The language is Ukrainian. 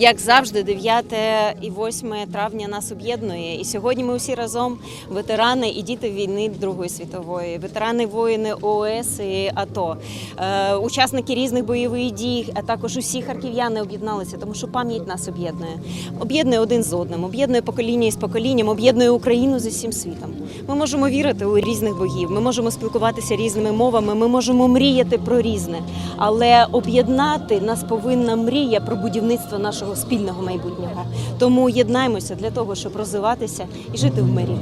Як завжди, 9 і 8 травня нас об'єднує. І сьогодні ми всі разом ветерани і діти війни Другої світової, ветерани воїни ООС і АТО, е, учасники різних бойових дій, а також усі харків'яни об'єдналися, тому що пам'ять нас об'єднує. Об'єднує один з одним, об'єднує покоління із поколінням, об'єднує Україну з усім світом. Ми можемо вірити у різних богів, ми можемо спілкуватися різними мовами, ми можемо мріяти про різне, але об'єднати нас повинна мрія про будівництво нашого спільного майбутнього. Тому єднаймося для того, щоб розвиватися і жити в мирі.